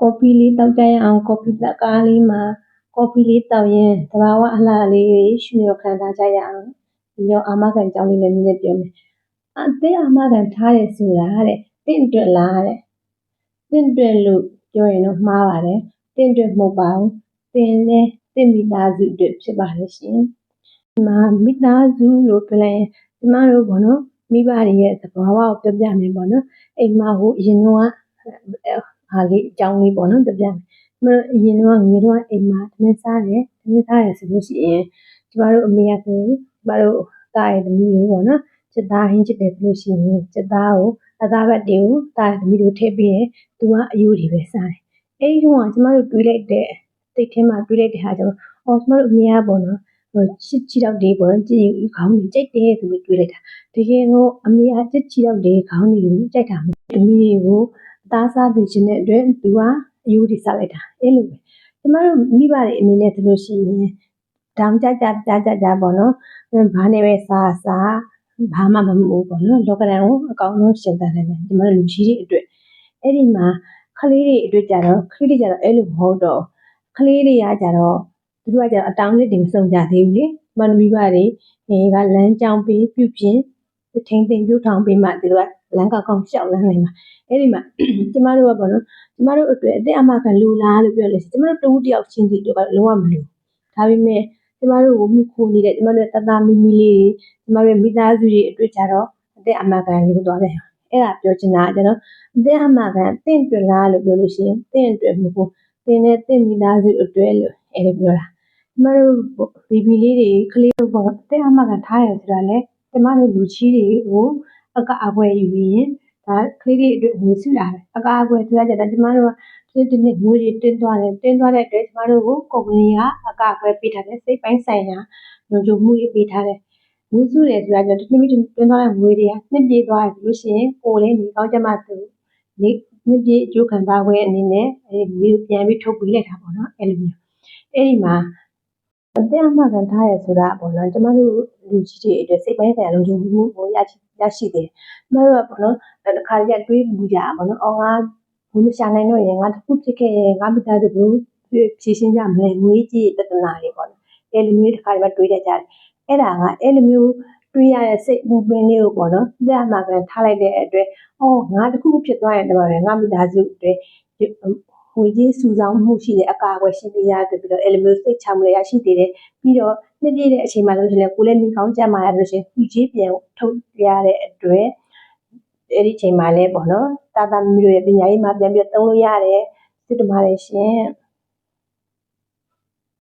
ကော်ဖီလေးတောက်ကြရအောင် ကော်ဖီတက်ကားလေးမှာ ကော်ဖီလေးတောက်ရင်သဘာဝအလှလေးတွေရှုရခံစားကြရအောင်ပြီးတော့အာမခံကြောင်းလေးလည်းနည်းနည်းပြောမယ်အသေးအာမခံထားရဆိုတာတဲ့တင့်အတွက်လားတဲ့တင့်အတွက်လို့ပြောရင်တော့မှားပါတယ်တင့်အတွက်မဟုတ်ပါဘူးတင်နဲ့တင့်မိသားစုအတွက်ဖြစ်ပါတယ်ရှင်ဒီမှာမိသားစုလို့ပြောလိုက်ရင်ကျမတို့ဘောနော်မိဘတွေရဲ့သဘာဝကိုပြောပြမယ်ပေါ့နော်အိမ်မှာဟိုအရင်တော့ ဟာလေးအကြောင်းလေးပေါ့နော်ပြောပြမယ်ကျမတို့အရင်တော့ငယ်တော့အိမ်မှာသမင်းစားတယ်သမင်းစားရဆိုလို့ရှိရင်ကျမတို့အမေကဆိုကျမတို့တာရဲ့သမီးတွေပေါ့နော်စစ်သားဟင်းချစ်တယ်ဆိုလို့ရှိရင်စစ်သားကိုအသားဘက်တွေကိုတာရဲ့သမီးတို့ထည့်ပေးတယ်သူကအယိုးတွေပဲစားတယ်အဲ့ဒီတော့ကျမတို့တွေးလိုက်တဲ့စိတ်ထဲမှာတွေးလိုက်တဲ့ဟာကြောင့်အော်ကျမတို့အမေကပေါ့နော်ဟိုချစ်ချီတော့ဒီပေါ့နော်ကြည်ခေါင်းကြီးကြိုက်တယ်ဆိုပြီးတွေးလိုက်တာတကယ်တော့အမေကချစ်ချီတော့ဒီခေါင်းကြီးကိုကြိုက်တာမဟုတ်သမီးတွေကိုအ သားစားပြီးခြင်းတဲ့အတွက်သူကအယိုးတွေစားလိုက်တာအဲ့လိုပဲကျမတို့မိဘတွေအနေနဲ့ဆိုလို့ရှိရင်တောင်ကြကြကြကြကြပေါ့နော်ဘာနဲ့ပဲစားစားဘာမှမမို့ပေါ့နော်လောကရန်ကိုအကောင်းဆုံးရှင်သန်တယ်ကျမတို့လူကြီးတွေအတွက်အဲ့ဒီမှာကလေးတွေအတွက်ကြတော့ကလေးတွေကြတော့အဲ့လိုမဟုတ်တော့ကလေးတွေကကြတော့သူတို့ကကြတော့အတောင်းလေးတွေမစုံကြသေးဘူးလေမနမိဘတွေအဲကလမ်းကြောင်းပေးပြုပြင်ထိန်သိမ်းပြုထောင်ပေးမှသူတို့က လမ်းကောက်ကောက်ရှောက်လမ်းနိုင်မှာအဲ့ဒီမှာကျမတို့ကပေါ့နော်ကျမတို့အတွက်အသက်အမခံလူလားလို့ပြောလို့ရှိရင်ကျမတို့တူတယောက်ချင်းစီတို့ကလုံးဝမလူဒါပေမဲ့ကျမတို့ကိုမိခိုနေတဲ့ကျမတို့တသားမီမီလေးကျမတို့မိသားစုတွေအတွက်ကြတော့အသက်အမခံလူသွားတယ်အဲ့ဒါပြောချင်တာကျွန်တော်အသက်အမခံတင့်တွလားလို့ပြောလို့ရှိရင်တင့်အတွက်မဟုတ်ဘူးတင်းနဲ့တင့်မိသားစုအတွက်လို့အဲ့ဒါပြောတာကျမတို့ဘီဘီလေးတွေကလေးတို့ပေါ့အသက်အမခံထားရဆိုတာလေကျမတို့လူကြီးတွေကို အကအပွဲယူရင်ဒါကလေးတွေအတွက်ဝင်စုတာပဲအကအပွဲဆိုရကြတယ်ကျမတို့ကဒီနေ့ငွေတွေတင်းသွားတယ်တင်းသွားတဲ့အတွက်ကျမတို့ကိုကုမ္ပဏီကအကအပွဲပေးထားတယ်စိတ်ပိုင်းဆိုင်ရာလုံခြုံမှုတွေပေးထားတယ်ဝင်းစုတယ်ဆိုတာကြတစ်မိတင်းသွားတဲ့ငွေတွေကနှစ်ပြေးသွားတယ်ဆိုလို့ရှိရင်ကိုယ်လည်းညီကောင်းကြမှာသူနေနှစ်ပြေးအကျိုးခံစားခွင့်အနေနဲ့အဲငွေကိုပြန်ပြီးထုတ်ပေးလိုက်တာပေါ့နော်အဲ့လိုမျိုးအဲ့ဒီမှာအသက်အမှခံထားရဆိုတာပေါ့နော်ကျမတို့ လူကြီးတွေအတွက်စိတ်ပိုင်းဆိုင်ရာလုံခြုံမှုကိုရရှိရရှိတယ်ကျမတို့ကပေါ့နော်တခါတည်းတွေးမှုကြပါတော့အော်ငါဘုမရှာနိုင်တော့ရင်ငါတစ်ခုဖြစ်ခဲ့ရင်ငါမိသားစုကိုဖြည့်ရှင်းကြမလဲငွေကြီးတဒနာတွေပေါ့နော်အဲ့လိုမျိုးတစ်ခါတည်းတွေးတတ်ကြတယ်အဲ့ဒါကအဲ့လိုမျိုးတွေးရတဲ့စိတ်မှုပင်လေးကိုပေါ့နော်လက်မှာကန်ထားလိုက်တဲ့အတွက်အော်ငါတစ်ခုဖြစ်သွားရင်တော့ငါမိသားစုအတွက် ငွေကြီးစုဆောင်မှုရှိတဲ့အကာအကွယ်ရှိပေးရဆိုပြီးတော့အဲ့လိုမျိုးစိတ်ချမှုလည်းရရှိသေးတယ်ပြီးတော့နှစ်ပြည့်တဲ့အချိန်မှလို့ရှိရင်ကိုလည်းနေကောင်းကြမှာရလို့ရှိရင်သူကြီးပြန်ထုတ်ရတဲ့အတွက်အဲ့ဒီအချိန်မှလည်းပေါ့နော်တာတာမီတို့ရဲ့ပညာရေးမှာပြန်ပြီးသုံးလို့ရတယ်စစ်တမားလည်းရှင်